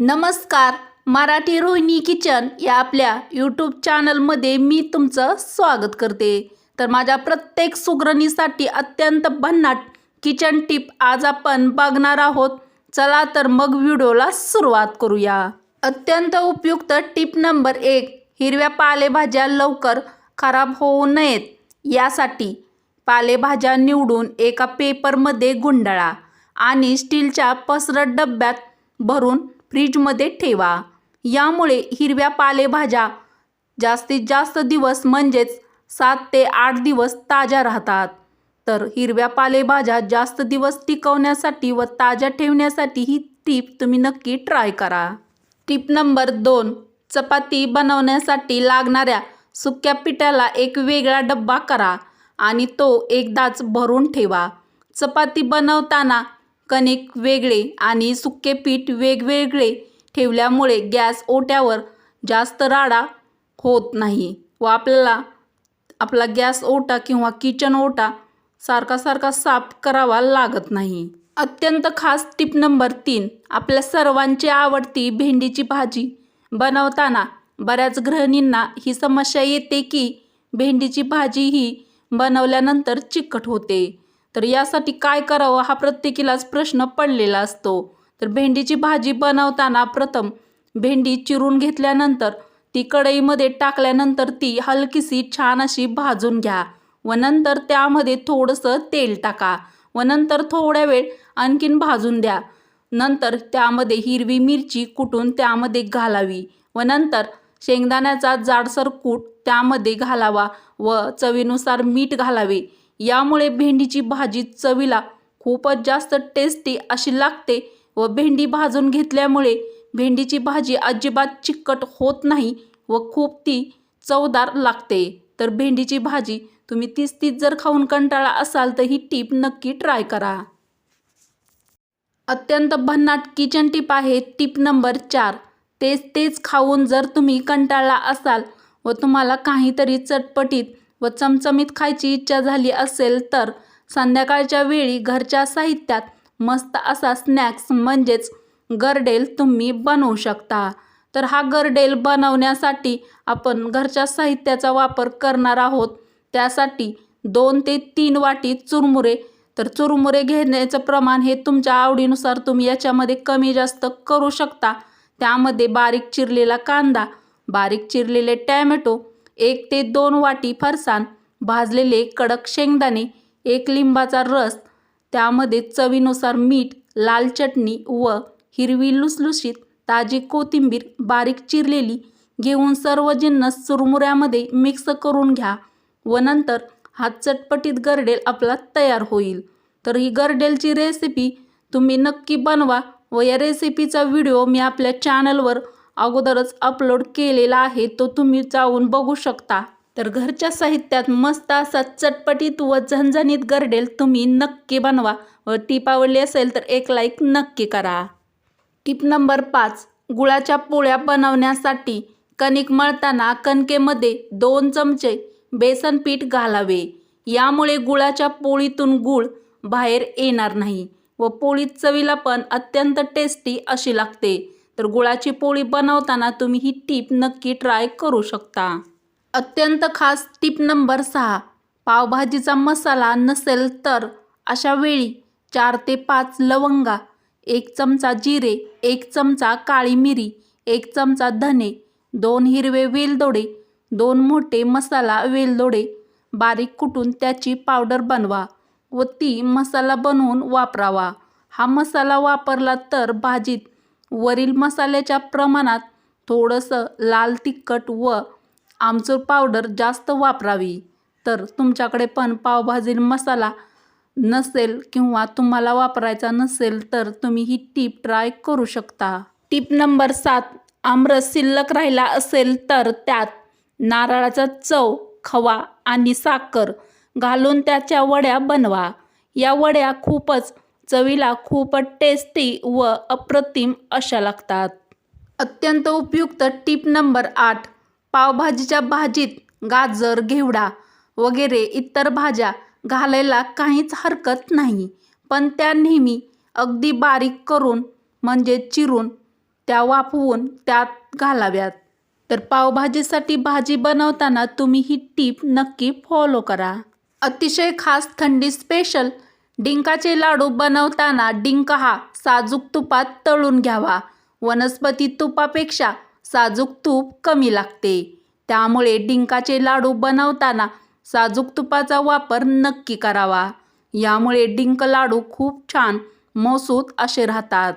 नमस्कार मराठी रोहिणी किचन या आपल्या यूट्यूब चॅनलमध्ये मी तुमचं स्वागत करते. तर माझ्या प्रत्येक सुगरणीसाठी अत्यंत भन्नाट किचन टिप आज आपण बघणार आहोत. चला तर मग व्हिडिओला सुरुवात करूया. अत्यंत उपयुक्त टिप नंबर एक हिरव्या पालेभाज्या लवकर खराब होऊ नयेत. यासाठी पालेभाज्या निवडून एका पेपरमध्ये गुंडाळा आणि स्टीलच्या पसरट डब्यात भरून फ्रीजमध्ये ठेवा. यामुळे हिरव्या पालेभाज्या जास्तीत जास्त दिवस म्हणजेच सात ते आठ दिवस ताज्या राहतात. तर हिरव्या पालेभाज्या जास्त दिवस टिकवण्यासाठी व ताज्या ठेवण्यासाठी ही टीप तुम्ही नक्की ट्राय करा. टीप नंबर दोन चपाती बनवण्यासाठी लागणाऱ्या सुक्या पिठाला एक वेगळा डब्बा करा आणि तो एकदाच भरून ठेवा. चपाती बनवताना कणिक वेगळे आणि सुके पीठ वेगवेगळे ठेवल्यामुळे गॅस ओट्यावर जास्त राडा होत नाही व आपल्याला आपला गॅस ओटा किंवा किचन ओटा सारखा सारखा साफ करावा लागत नाही. अत्यंत खास टिप नंबर तीन आपल्या सर्वांची आवडती भेंडीची भाजी. बनवताना बऱ्याच गृहिणींना ही समस्या येते की भेंडीची भाजी ही बनवल्यानंतर चिकट होते. तर यासाठी काय करावं हा प्रत्येकीलाच प्रश्न पडलेला असतो. तर भेंडीची भाजी बनवताना प्रथम भेंडी चिरून घेतल्यानंतर ती कढईमध्ये टाकल्यानंतर ती हलकीशी छान अशी भाजून घ्या. व नंतर त्यामध्ये थोडंसं तेल टाका. व नंतर थोड्या वेळ आणखीन भाजून द्या. नंतर त्यामध्ये हिरवी मिरची कुटून त्यामध्ये घालावी. व नंतर शेंगदाण्याचा जाडसर कूट त्यामध्ये घालावा व चवीनुसार मीठ घालावे. यामुळे भेंडीची भाजी चवीला खूपच जास्त टेस्टी अशी लागते व भेंडी भाजून घेतल्यामुळे भेंडीची भाजी अजिबात चिकट होत नाही व खूप ती चवदार लागते. तर भेंडीची भाजी तुम्ही तीच तीच जर खाऊन कंटाळा असाल तर ही टीप नक्की ट्राय करा. अत्यंत भन्नाट किचन टिप आहे टिप नंबर चार. तेच तेच खाऊन जर तुम्ही कंटाळला असाल व तुम्हाला काहीतरी चटपटीत व चमचमीत खायची इच्छा झाली असेल तर संध्याकाळच्या वेळी घरच्या साहित्यात मस्त असा स्नॅक्स म्हणजेच गरडेल तुम्ही बनवू शकता. तर हा गरडेल बनवण्यासाठी आपण घरच्या साहित्याचा वापर करणार आहोत. त्यासाठी दोन ते तीन वाटी चुरमुरे. तर चुरमुरे घेण्याचं प्रमाण हे तुमच्या आवडीनुसार तुम्ही याच्यामध्ये कमी जास्त करू शकता. त्यामध्ये बारीक चिरलेला कांदा बारीक चिरलेले टॅमॅटो एक ते दोन वाटी फरसाण भाजलेले कडक शेंगदाणे एक लिंबाचा रस त्यामध्ये चवीनुसार मीठ लाल चटणी व हिरवी लुसलुशीत ताजी कोथिंबीर बारीक चिरलेली घेऊन सर्व जिन्नस चुरमुऱ्यामध्ये मिक्स करून घ्या व नंतर हा चटपटीत गरडेल आपला तयार होईल. तर ही गरडेलची रेसिपी तुम्ही नक्की बनवा व या रेसिपीचा व्हिडिओ मी आपल्या चॅनलवर अगोदरच अपलोड केलेला आहे तो तुम्ही जाऊन बघू शकता. तर घरच्या साहित्यात मस्त असा चटपटीत व झणझणीत गरडेल तुम्ही नक्की बनवा. व टीप आवडली असेल तर एक लाईक नक्की करा. टिप नंबर पाच गुळाच्या पोळ्या बनवण्यासाठी कणिक मळताना कणकेमध्ये दोन चमचे बेसन पीठ घालावे. यामुळे गुळाच्या पोळीतून गूळ बाहेर येणार नाही व पोळी चवीला पण अत्यंत टेस्टी अशी लागते. तर गुळाची पोळी बनवताना तुम्ही ही टीप नक्की ट्राय करू शकता. अत्यंत खास टीप नंबर सहा पावभाजीचा मसाला नसेल तर अशा वेळी चार ते पाच लवंगा एक चमचा जिरे एक चमचा काळी मिरी एक चमचा धने दोन हिरवे वेलदोडे दोन मोठे मसाला वेलदोडे बारीक कुटून त्याची पावडर बनवा व ती मसाला बनवून वापरावा. हा मसाला वापरला तर भाजीत वरील मसाल्याच्या प्रमाणात थोडंसं लाल तिखट व आमचूर पावडर जास्त वापरावी. तर तुमच्याकडे पण पावभाजी मसाला नसेल किंवा तुम्हाला वापरायचा नसेल तर तुम्ही ही टीप ट्राय करू शकता. टीप नंबर सात आमरस शिल्लक राहिला असेल तर त्यात नारळाचा चव खवा आणि साखर घालून त्याच्या वड्या बनवा. या वड्या खूपच चवीला खूपच टेस्टी व अप्रतिम अशा लागतात. अत्यंत उपयुक्त टीप नंबर आठ पावभाजीच्या भाजीत गाजर घेवडा वगैरे इतर भाज्या घालायला काहीच हरकत नाही पण त्या नेहमी अगदी बारीक करून म्हणजे चिरून त्या वाफवून त्यात घालाव्यात. तर पावभाजीसाठी भाजी बनवताना तुम्ही ही टीप नक्की फॉलो करा. अतिशय खास थंडी स्पेशल डिंकाचे लाडू बनवताना डिंक हा साजूक तुपात तळून घ्यावा. वनस्पती तुपापेक्षा साजूक तूप कमी लागते. त्यामुळे डिंकाचे लाडू बनवताना साजूक तुपाचा वापर नक्की करावा. यामुळे डिंक लाडू खूप छान मसूत असे राहतात.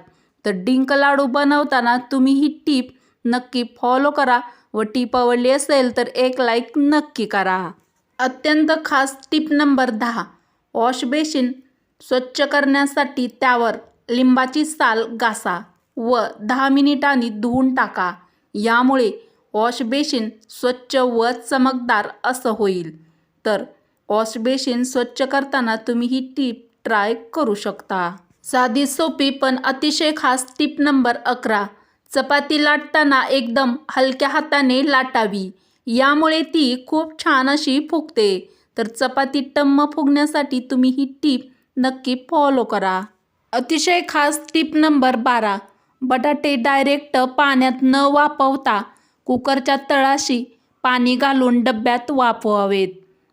तर डिंक लाडू बनवताना तुम्ही ही टीप नक्की फॉलो करा व टीप आवडली असेल तर एक लाईक नक्की करा. अत्यंत खास टीप नंबर दहा. वॉश बेसिन स्वच्छ करण्यासाठी त्यावर लिंबाची साल घासा व दहा मिनिटांनी धुवून टाका. यामुळे वॉश बेसिन स्वच्छ व चमकदार असं होईल. तर वॉश बेसिन स्वच्छ करताना तुम्ही ही टीप ट्राय करू शकता. साधी सोपी पण अतिशय खास टीप नंबर अकरा. चपाती लाटताना एकदम हलक्या हाताने लाटावी. यामुळे ती खूप छान अशी फुगते. तर चपाती टम्म फुगण्यासाठी तुम्ही ही टीप नक्की फॉलो करा. अतिशय खास टीप नंबर बारा. बटाटे डायरेक्ट पाण्यात न वाफवता कुकरच्या तळाशी पाणी घालून डब्यात वाफवावेत.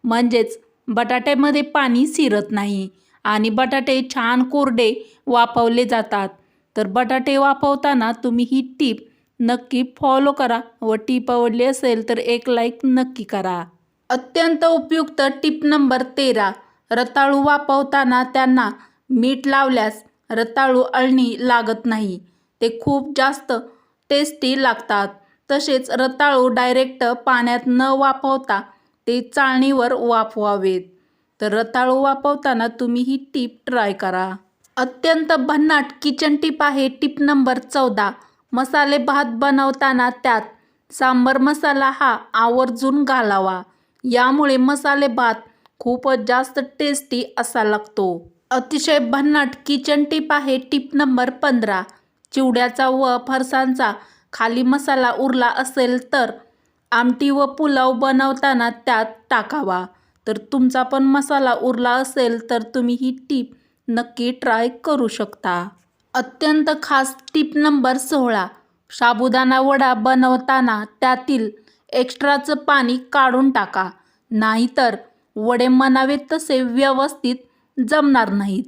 म्हणजेच बटाट्यामध्ये पाणी शिरत नाही आणि बटाटे छान कोरडे वाफवले जातात. तर बटाटे वाफवताना तुम्ही ही टीप नक्की फॉलो करा व टीप आवडली असेल तर एक लाईक नक्की करा. अत्यंत उपयुक्त टीप नंबर तेरा. रताळू वाफवताना त्यांना मीठ लावल्यास रताळू अळणी लागत नाही. ते खूप जास्त टेस्टी लागतात. तसेच रताळू डायरेक्ट पाण्यात न वाफवता ते चाळणीवर वाफवावेत. तर रताळू वाफवताना तुम्ही ही टीप ट्राय करा. अत्यंत भन्नाट किचन टीप आहे टीप नंबर चौदा. मसाले भात बनवताना त्यात सांबर मसाला हा आवर्जून घालावा. यामुळे मसाले भात खूपच जास्त टेस्टी असा लागतो. अतिशय भन्नाट किचन टीप आहे टीप नंबर पंधरा. चिवड्याचा व फरसांचा खाली मसाला उरला असेल तर आमटी व पुलाव बनवताना त्यात टाकावा. तर तुमचा पण मसाला उरला असेल तर तुम्ही ही टीप नक्की ट्राय करू शकता. अत्यंत खास टीप नंबर सोळा. साबुदाणा वडा बनवताना त्यातील एक्स्ट्राचं पाणी काढून टाका. नाहीतर वडे म्हणावे तसे व्यवस्थित जमणार नाहीत.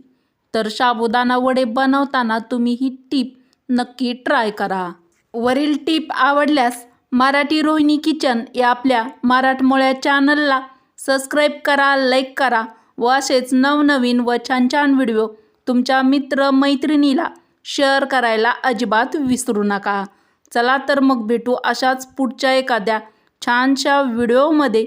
तर साबुदाणा वडे बनवताना तुम्ही ही टीप नक्की ट्राय करा. वरील टीप आवडल्यास मराठी रोहिणी किचन या आपल्या मराठमोळ्या चॅनलला सबस्क्राईब करा लाईक करा व असेच नवनवीन व छान छान व्हिडिओ तुमच्या मित्र मैत्रिणीला शेअर करायला अजिबात विसरू नका. चला तर मग भेटू अशाच पुढच्या एखाद्या छानशा व्हिडिओमध्ये.